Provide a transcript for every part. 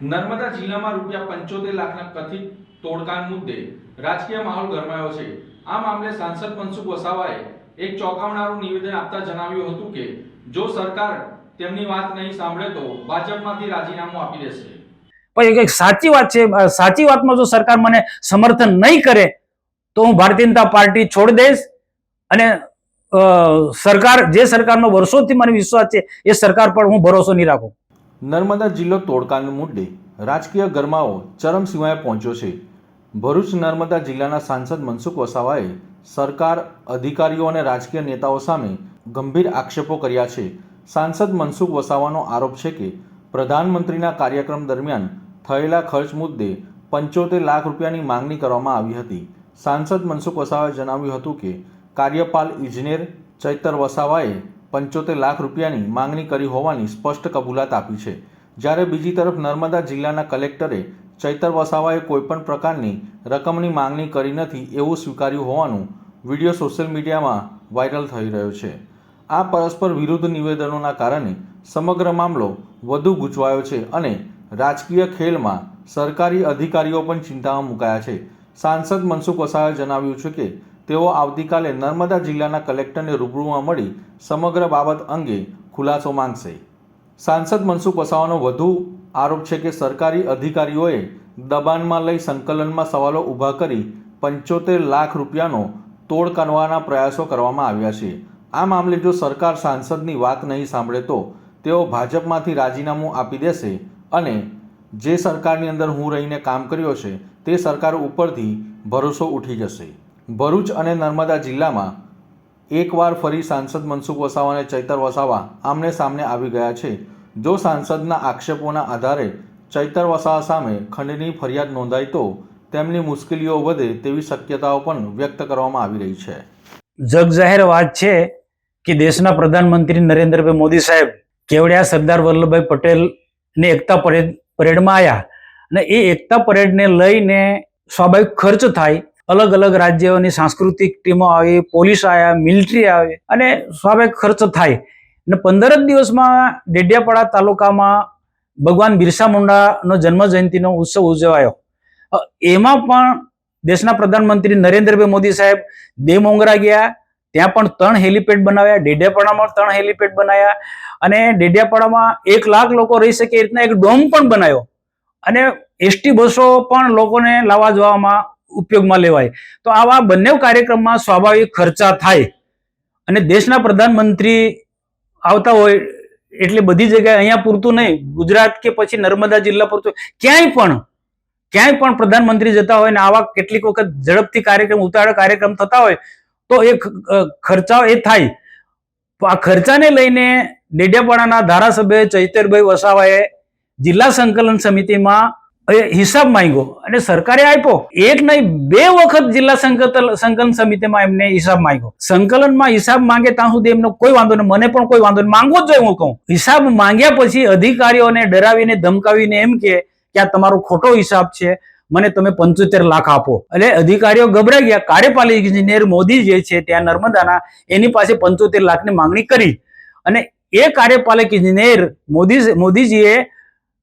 નર્મદા જિલ્લામાં રૂપિયા પંચોતેર લાખના કથિત તોડકાન મુદ્દે રાજકીય માહોલ ગરમાયો છે. આ મામલે સાંસદ મનસુખ વસાવાએ એક ચોંકાવનારું નિવેદન આપતા જણાવ્યું હતું કે, જો સરકાર તેમની વાત નહીં સાંભળે તો ભાજપમાંથી રાજીનામું આપી દેશે. પણ એક સાચી વાત છે. સાચી વાતમાં જો સરકાર મને સમર્થન નહીં કરે, તો હું ભારતીય જનતા પાર્ટી છોડી દઈશ અને સરકાર જે સરકારનો વર્ષોથી મને વિશ્વાસ છે, એ સરકાર પર હું ભરોસો નહીં રાખું. નર્મદા જિલ્લો તોડકાના મુદ્દે રાજકીય ગરમાવો ચરમસીમાએ પહોંચ્યો છે. ભરૂચ નર્મદા જિલ્લાના સાંસદ મનસુખ વસાવાએ સરકાર, અધિકારીઓ અને રાજકીય નેતાઓ સામે ગંભીર આક્ષેપો કર્યા છે. સાંસદ મનસુખ વસાવાનો આરોપ છે કે પ્રધાનમંત્રીના કાર્યક્રમ દરમિયાન થયેલા ખર્ચ મુદ્દે પંચોતેર લાખ રૂપિયાની માંગણી કરવામાં આવી હતી. સાંસદ મનસુખ વસાવાએ જણાવ્યું હતું કે કાર્યપાલ ઇજનેર ચૈતર વસાવાએ પંચોતેર લાખ રૂપિયાની માંગણી કરી હોવાની સ્પષ્ટ કબૂલાત આપી છે. જ્યારે બીજી તરફ નર્મદા જિલ્લાના કલેક્ટરે ચૈતર વસાવાએ કોઈપણ પ્રકારની રકમની માંગણી કરી નથી એવું સ્વીકાર્યું હોવાનું વીડિયો સોશિયલ મીડિયામાં વાયરલ થઈ રહ્યો છે. આ પરસ્પર વિરુદ્ધ નિવેદનોના કારણે સમગ્ર મામલો વધુ ગૂંચવાયો છે અને રાજકીય ખેલમાં સરકારી અધિકારીઓ પણ ચિંતામાં મુકાયા છે. સાંસદ મનસુખ વસાવાએ જણાવ્યું છે કે તેઓ આવતીકાલે નર્મદા જિલ્લાના કલેક્ટરને રૂબરૂમાં મળી સમગ્ર બાબત અંગે ખુલાસો માંગશે. સાંસદ મનસુખ વસાવાનો વધુ આરોપ છે કે સરકારી અધિકારીઓએ દબાણમાં લઈ સંકલનમાં સવાલો ઊભા કરી પંચોતેર લાખ રૂપિયાનો તોડ કરવાના પ્રયાસો કરવામાં આવ્યા છે. આ મામલે જો સરકાર સાંસદની વાત નહીં સાંભળે તો તેઓ ભાજપમાંથી રાજીનામું આપી દેશે અને જે સરકારની અંદર હું રહીને કામ કર્યો છે તે સરકાર ઉપરથી ભરોસો ઉઠી જશે. ભરૂચ અને નર્મદા જિલ્લામાં એકવાર ફરી સાંસદ મનસુખ વસાવા અને ચૈતર વસાવા આમને સામને આવી ગયા છે. જો સાંસદના આક્ષેપોના આધારે ચૈતર વસાવા સામે ખંડની ફરિયાદ નોંધાય તો તેમની મુશ્કેલીઓ વધે તેવી શક્યતાઓ પણ વ્યક્ત કરવામાં આવી રહી છે. જગજાહેર વાત છે કે દેશના પ્રધાનમંત્રી નરેન્દ્રભાઈ મોદી સાહેબ કેવડિયા સરદાર વલ્લભભાઈ પટેલને એકતા પરેડ પરેડમાં આવ્યા અને એ એકતા પરેડને લઈને સ્વાભાવિક ખર્ચ થાય અલગ અલગ રાજ્યોની સાંસ્કૃતિક ટીમો આવી, પોલીસ આવ્યા મિલિટરી આવે અને સ્વાભાવિક ખર્ચ થાય. અને પંદર જ દિવસમાં ડેડિયાપાડા તાલુકામાં ભગવાન બિરસા મુંડાનો જન્મ જયંતિનો ઉત્સવ ઉજવાયો. એમાં પણ દેશના પ્રધાનમંત્રી નરેન્દ્રભાઈ મોદી સાહેબ દેમોંગરા ગયા, ત્યાં પણ ત્રણ હેલિપેડ બનાવ્યા, ડેડિયાપાડામાં ત્રણ હેલિપેડ બનાવ્યા અને ડેડિયાપાડામાં એક લાખ લોકો રહી શકે એ રીતના એક ડોમ પણ બનાવ્યો. અને એસટી બસો પણ લોકોને લાવવા જવામાં ઉપયોગમાં લેવાય. તો આવા બંને કાર્યક્રમમાં સ્વાભાવિક ખર્ચા થાય અને દેશના પ્રધાનમંત્રી આવતા હોય એટલે બધી જગ્યાએ અહીંયા પૂરતું નહીં. ગુજરાત કે પછી નર્મદા જિલ્લા પૂરતું ક્યાંય પણ ક્યાંય પણ પ્રધાનમંત્રી જતા હોય ને આવા કેટલીક વખત ઝડપથી કાર્યક્રમ, ઉતાવળ કાર્યક્રમ થતા હોય, તો એ ખર્ચાઓ એ થાય. આ ખર્ચાને લઈને ડેડિયાપાડાના ધારાસભ્ય ચૈતરભાઈ વસાવાએ જિલ્લા સંકલન સમિતિમાં હિસાબ માંગ્યો અને સરકારે આપ્યો. એક નહીં, બે વખત જિલ્લા સંકલન સમિતિમાં એમને હિસાબ માંગ્યો. સંકલનમાં હિસાબ માંગે ત્યાં સુધી એમનો કોઈ વાંધો નહીં, મને પણ કોઈ વાંધો નહીં. માંગવો જ જોઈએ હું કહું. હિસાબ માંગ્યા પછી અધિકારીઓને ડરાવીને, ધમકાવીને એમ કે આ તમારો ખોટો હિસાબ છે, મને તમે પંચોતેર લાખ આપો. એટલે અધિકારીઓ ગભરાઈ ગયા. કાર્યપાલિકા ઇજનેર મોદી જે છે ત્યાં નર્મદાના, એની પાસે પંચોતેર લાખની માંગણી કરી. અને એ કાર્યપાલક ઇજનેર મોદી, મોદીજીએ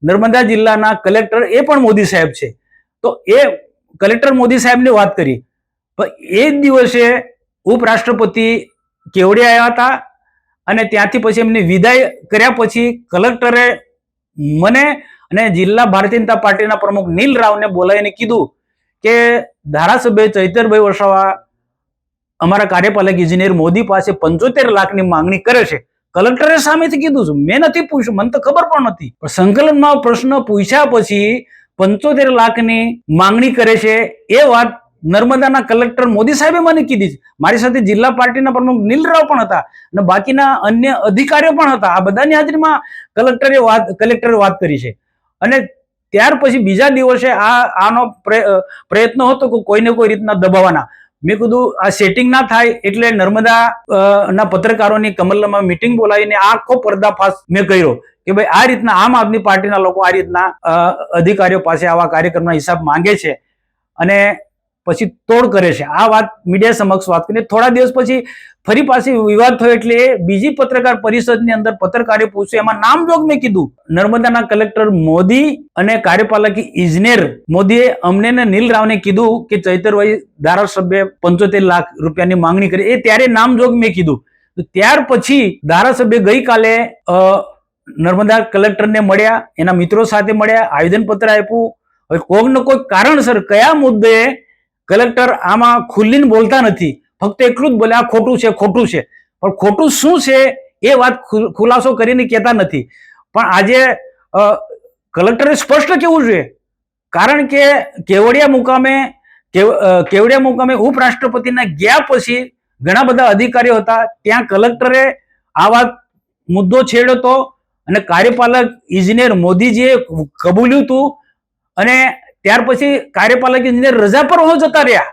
નર્મદા જિલ્લાના કલેક્ટર એ પણ મોદી સાહેબ છે. તો એ કલેક્ટર મોદી સાહેબની વાત કરી. પણ એ જ દિવસે ઉપરાષ્ટ્રપતિ કેવડિયા આવ્યા હતા અને ત્યાંથી પછી એમની વિદાય કર્યા પછી કલેક્ટરે મને અને જિલ્લા ભારતીય જનતા પાર્ટીના પ્રમુખ નીલ રાવને બોલાવીને કીધું કે ધારાસભ્ય ચૈતરભાઈ વસાવા અમારા કાર્યપાલક ઇજનેર મોદી પાસે પંચોતેર લાખની માંગણી કરે છે. કલેક્ટરે સામેથી કીધું છું, મેં નથી પૂછ્યું, મને તો ખબર પણ નથી. પણ સંકલનમાં પ્રશ્ન પૂછ્યા પછી પંચોતેર લાખની માંગણી કરે છે. એ વાત નર્મદાના કલેક્ટર મોદી સાહેબે મને કીધી છે. મારી સાથે જિલ્લા પાર્ટીના પ્રમુખ નીલરાવ પણ હતા અને બાકીના અન્ય અધિકારીઓ પણ હતા. આ બધાની હાજરીમાં કલેક્ટરે વાત કલેક્ટરે વાત કરી છે. અને ત્યાર પછી બીજા દિવસે આ, આનો પ્રય- પ્રયત્ન હતો કે કોઈને કોઈ રીતના દબાવવાના. મેં કીધું, આ સેટિંગ ના થાય એટલે નર્મદા ના પત્રકારોની કમલમાં મિટિંગ બોલાવીને આખો પર્દાફાશ મેં કર્યો કે ભાઈ, આ રીતના આમ આદમી પાર્ટીના લોકો આ રીતના અધિકારીઓ પાસે આવા કાર્યક્રમના હિસાબ માંગે છે. અને પછી તોડ કરે છે. આ વાત મીડિયા સમક્ષ વાત કરીને થોડા દિવસ પછી ફરી પાછી વિવાદ થયો એટલે બીજી પત્રકાર પરિષદની અંદર પત્રકારે પૂછ્યું. એમાં નામજોગ મેં કીધું. નર્મદાના કલેક્ટર મોદી અને કાર્યપાલક ઇજનેર મોદીએ અમને ને નીલ રાવને કીધું કે ચૈતરભાઈ ધારાસભ્ય પંચોતેર લાખ રૂપિયાની માંગણી કરી. એ ત્યારે નામજોગ મેં કીધું. ત્યાર પછી ધારાસભ્ય ગઈકાલે નર્મદા કલેક્ટરને મળ્યા, એના મિત્રો સાથે મળ્યા, આવેદનપત્ર આપ્યું. હવે કોઈક ને કોઈક કારણસર કયા મુદ્દે કલેક્ટર આમાં ખુલ્લીને બોલતા નથી. ફક્ત એટલું જ બોલે, આ ખોટું છે ખોટું છે. પણ ખોટું શું છે એ વાત ખુલાસો કરીને કહેતા નથી. પણ આજે કલેક્ટરે સ્પષ્ટ કેવું જોઈએ? કારણ કે કેવડિયા મુકામે કેવડિયા મુકામે ઉપરાષ્ટ્રપતિના ગયા પછી ઘણા બધા અધિકારીઓ હતા. ત્યાં કલેક્ટરે આ વાત મુદ્દો છેડ્યો હતો અને કાર્યપાલક ઇજનેર મોદીજીએ કબૂલ્યું હતું અને ત્યાર પછી કાર્યપાલક ઇજનેર રજા પર હો જતા રહ્યા.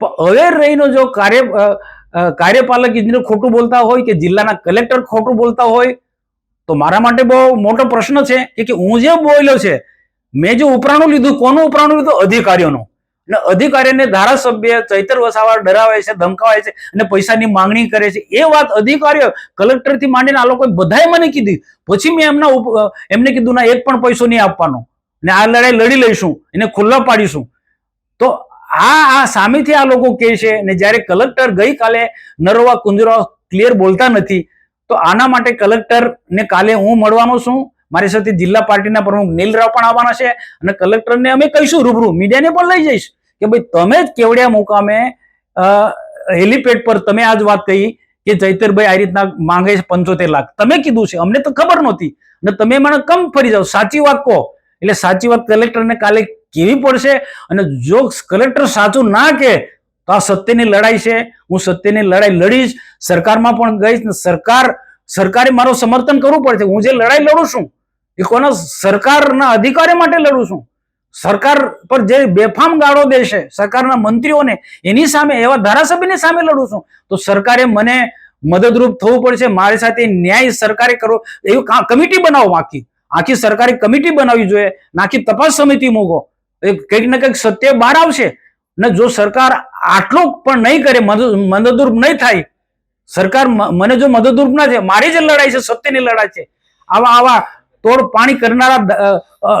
પણ હવે રહીનો જો કાર્ય કાર્યપાલક ઇજનેર ખોટું બોલતા હોય કે જિલ્લાના કલેક્ટર ખોટું બોલતા હોય, તો મારા માટે બહુ મોટો પ્રશ્ન છે કે હું જે બોલ્યો છે, મેં જે ઉપરાણું લીધું, કોનું ઉપરાણું લીધું? અધિકારીઓનું. અને અધિકારીને ધારાસભ્ય ચૈતર વસાવા ડરાવે છે, ધમકાવે છે અને પૈસાની માંગણી કરે છે. એ વાત અધિકારીઓ કલેક્ટરથી માંડીને આ લોકોએ બધાએ મને કીધી. પછી મેં એમના એમને કીધું, ના, એક પણ પૈસો નહીં આપવાનો. ને આ લડાઈ લડી લઈશું, એને ખુલ્લા પાડીશું. તો આ આ સામેથી આ લોકો કહે છે ને જ્યારે કલેક્ટર ગઈકાલે નરોવા કુંજરા ક્લિયર બોલતા નથી, તો આના માટે કલેક્ટર ને કાલે હું મળવાનો છું. મારી સાથે જિલ્લા પાર્ટીના પ્રમુખ નીલરાવ પણ આવવાના છે અને કલેક્ટરને અમે કહીશું રૂબરૂ, મીડિયાને પણ લઈ જઈશ કે ભાઈ તમે જ કેવડિયા મુકામે હેલીપેડ પર તમે આજ વાત કહી કે જૈતરભાઈ આ રીતના માંગે છે પંચોતેર લાખ. તમે કીધું છે, અમને તો ખબર નહોતી. અને તમે મને કમ ફરી જાઓ. સાચી વાત કહો. એટલે સાચી વાત કલેક્ટરને કાલે કેવી પડશે અને જો કલેક્ટર સાચું ના કે તો આ સત્યની લડાઈ છે. હું સત્યની લડાઈ લડીશ. સરકારમાં પણ ગઈશ ને સરકાર, સરકારે મારું સમર્થન કરવું પડશે. હું જે લડાઈ લડું છું, એ કોના સરકારના અધિકારી માટે લડું છું. સરકાર પર જે બેફામ ગાળો દેશે, સરકારના મંત્રીઓને, એની સામે, એવા ધારાસભ્યની સામે લડું છું. તો સરકારે મને મદદરૂપ થવું પડશે. મારી સાથે ન્યાય સરકારે કરવો એવી કમિટી બનાવો આખી. આખી સરકારી કમિટી બનાવવી જોઈએ નાખી તપાસ સમિતિ મૂકો. એ કંઈક ને કંઈક સત્ય બહાર આવશે. ને જો સરકાર આટલું પણ નહીં કરે મદદ- મદદરૂપ નહીં થાય, સરકાર મને જો મદદરૂપ ના થાય, મારી જે લડાઈ છે, સત્યની લડાઈ છે. આવા આવા તોડ પાણી કરનારા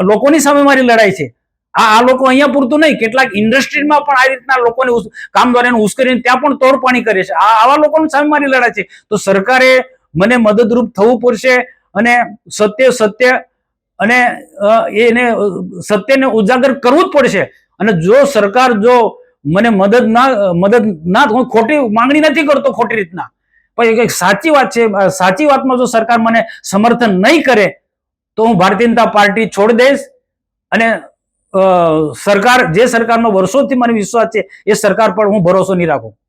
લોકોની સામે મારી લડાઈ છે. આ આ લોકો અહીંયા પૂરતું નહીં, કેટલાક ઇન્ડસ્ટ્રીમાં પણ આ રીતના લોકોને કામ દ્વારા ઉશ્કેરીને ત્યાં પણ તોડ પાણી કરે છે. આ, આવા લોકોની સામે મારી લડાઈ છે. તો સરકારે મને મદદરૂપ થવું પડશે અને સત્ય સત્ય અને એને સત્યને ઉજાગર કરવું જ પડશે. અને જો સરકાર જો મને મદદ ના મદદ ના, હું ખોટી માંગણી નથી કરતો ખોટી રીતના. પણ એક સાચી વાત છે સાચી વાતમાં જો સરકાર મને સમર્થન નહીં કરે, તો હું ભારતીય જનતા પાર્ટી છોડી દઈશ. અને સરકાર, જે સરકારનો વર્ષોથી મને વિશ્વાસ છે, એ સરકાર પર હું ભરોસો નહીં રાખું.